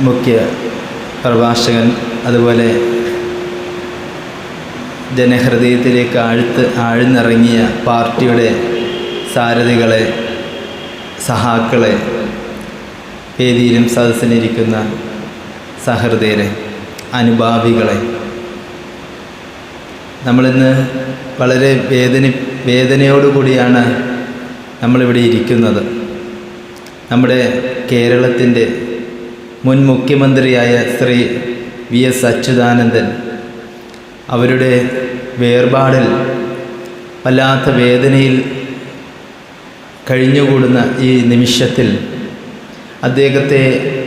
മുഖ്യ പ്രഭാഷകൻ അതുപോലെ ജനഹൃദയത്തിലേക്ക് ആഴ്ത്ത് ആഴ്ന്നിറങ്ങിയ പാർട്ടിയുടെ സാരഥികളെ സഹാക്കളെ വേദിയിലും സദസ്സിലിരിക്കുന്ന സഹൃദയരെ അനുഭാവികളെ. നമ്മളിന്ന് വളരെ വേദന വേദനയോടുകൂടിയാണ് നമ്മളിവിടെ ഇരിക്കുന്നത്. നമ്മുടെ കേരളത്തിന്റെ മുൻ മുഖ്യമന്ത്രിയായ ശ്രീ വി എസ് അച്യുതാനന്ദൻ അവരുടെ വേർപാടിൽ വല്ലാത്ത വേദനയിൽ കഴിഞ്ഞുകൂടുന്ന ഈ നിമിഷത്തിൽ അദ്ദേഹത്തെ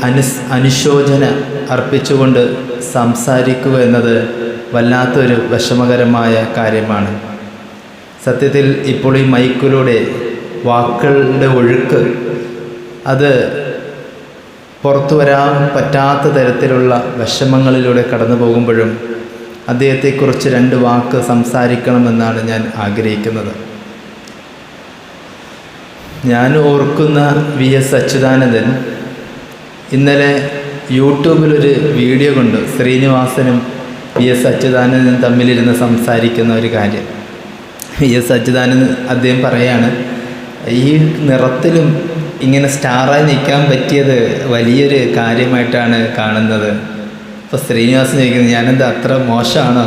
അനുസ് അനുശോചന അർപ്പിച്ചുകൊണ്ട് സംസാരിക്കുക എന്നത് വല്ലാത്തൊരു വിഷമകരമായ കാര്യമാണ്. സത്യത്തിൽ ഇപ്പോൾ ഈ മൈക്കിലൂടെ വാക്കുകളുടെ ഒഴുക്ക് അത് പുറത്തു വരാൻ പറ്റാത്ത തരത്തിലുള്ള വിഷമങ്ങളിലൂടെ കടന്നു പോകുമ്പോഴും അദ്ദേഹത്തെക്കുറിച്ച് രണ്ട് വാക്ക് സംസാരിക്കണമെന്നാണ് ഞാൻ ആഗ്രഹിക്കുന്നത്. ഞാൻ ഓർക്കുന്ന വി എസ് അച്യുതാനന്ദൻ ഇന്നലെ യൂട്യൂബിലൊരു വീഡിയോ കൊണ്ട്. ശ്രീനിവാസനും വി എസ് അച്യുതാനന്ദനും തമ്മിലിരുന്ന് സംസാരിക്കുന്ന ഒരു കാര്യം. വി എസ് അച്യുതാനന്ദൻ അദ്ദേഹം പറയാണ് ഈ നിറത്തിലും ഇങ്ങനെ സ്റ്റാറായി നിൽക്കാൻ പറ്റിയത് വലിയൊരു കാര്യമായിട്ടാണ് കാണുന്നത്. ഇപ്പോൾ ശ്രീനിവാസൻ ചോദിക്കുന്നത് ഞാനെന്താ അത്ര മോശമാണോ?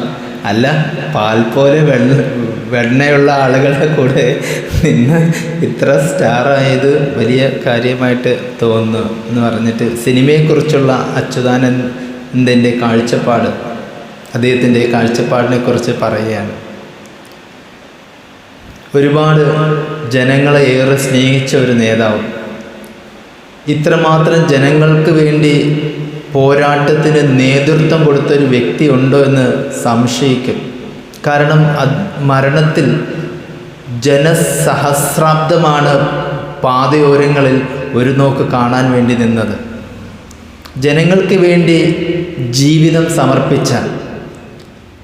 അല്ല പാൽ പോലെ വെള്ള വെണ്ണയുള്ള ആളുകളുടെ കൂടെ നിന്ന് ഇത്ര സ്റ്റാറായത് വലിയ കാര്യമായിട്ട് തോന്നുന്നു എന്ന് പറഞ്ഞിട്ട് സിനിമയെക്കുറിച്ചുള്ള അച്യുതാനന്ദന്റെ കാഴ്ചപ്പാട് അദ്ദേഹത്തിന്റെ കാഴ്ചപ്പാടിനെ കുറിച്ച് പറയുകയാണ്. ഒരുപാട് ജനങ്ങളെ ഏറെ സ്നേഹിച്ച ഒരു നേതാവ് ഇത്രമാത്രം ജനങ്ങൾക്ക് വേണ്ടി പോരാട്ടത്തിന് നേതൃത്വം കൊടുത്ത ഒരു വ്യക്തി ഉണ്ടോ എന്ന് സംശയിക്കും. കാരണം മരണത്തിൽ ജനസഹസ്രാബ്ദമാണ് പാതയോരങ്ങളിൽ ഒരു നോക്ക് കാണാൻ വേണ്ടി നിന്നത്. ജനങ്ങൾക്ക് വേണ്ടി ജീവിതം സമർപ്പിച്ച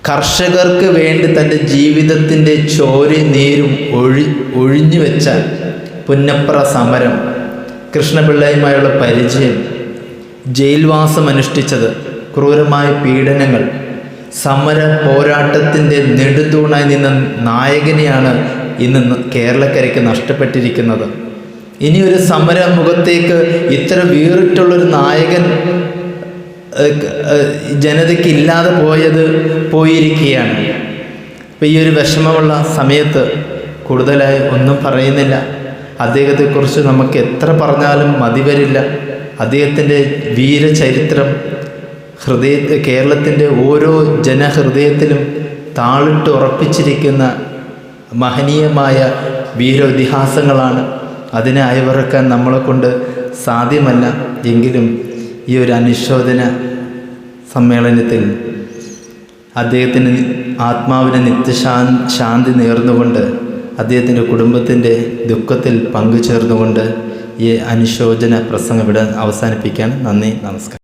കർഷകർക്ക് വേണ്ടി തന്റെ ജീവിതത്തിന്റെ ചോര നീരും ഒഴി ഒഴിഞ്ഞു വെച്ച പുന്നപ്ര സമരം കൃഷ്ണപിള്ളയുമായുള്ള പരിചയം ജയിൽവാസം അനുഷ്ഠിച്ചത് ക്രൂരമായ പീഡനങ്ങൾ സമര പോരാട്ടത്തിന്റെ നെടുതൂണായി നിന്ന നായകനെയാണ് ഇന്ന് കേരളക്കരയ്ക്ക് നഷ്ടപ്പെട്ടിരിക്കുന്നത്. ഇനി ഒരു സമര മുഖത്തേക്ക് ഇത്ര വീറിട്ടുള്ളൊരു നായകൻ ജനതയ്ക്ക് ഇല്ലാതെ പോയത് പോയിരിക്കുകയാണ്. അപ്പം ഈ ഒരു വിഷമമുള്ള സമയത്ത് കൂടുതലായി ഒന്നും പറയുന്നില്ല. അദ്ദേഹത്തെക്കുറിച്ച് നമുക്ക് എത്ര പറഞ്ഞാലും മതി വരില്ല. അദ്ദേഹത്തിന്റെ വീരചരിത്രം ഹൃദയ കേരളത്തിന്റെ ഓരോ ജനഹൃദയത്തിലും താളിട്ട് ഉറപ്പിച്ചിരിക്കുന്ന മഹനീയമായ വീരോതിഹാസങ്ങളാണ്. അതിനെ അയവിറക്കാൻ നമ്മളെ കൊണ്ട് സാധ്യമല്ല എങ്കിലും ഈ ഒരു അനുശോചന സമ്മേളനത്തിൽ അദ്ദേഹത്തിന് ആത്മാവിന് നിത്യശാ ശാന്തി നേർന്നുകൊണ്ട് അദ്ദേഹത്തിന്റെ കുടുംബത്തിന്റെ ദുഃഖത്തിൽ പങ്കുചേർന്നുകൊണ്ട് ഈ അനുശോചന പ്രസംഗം ഇവിടെ അവസാനിപ്പിക്കാൻ നന്ദി നമസ്കാരം.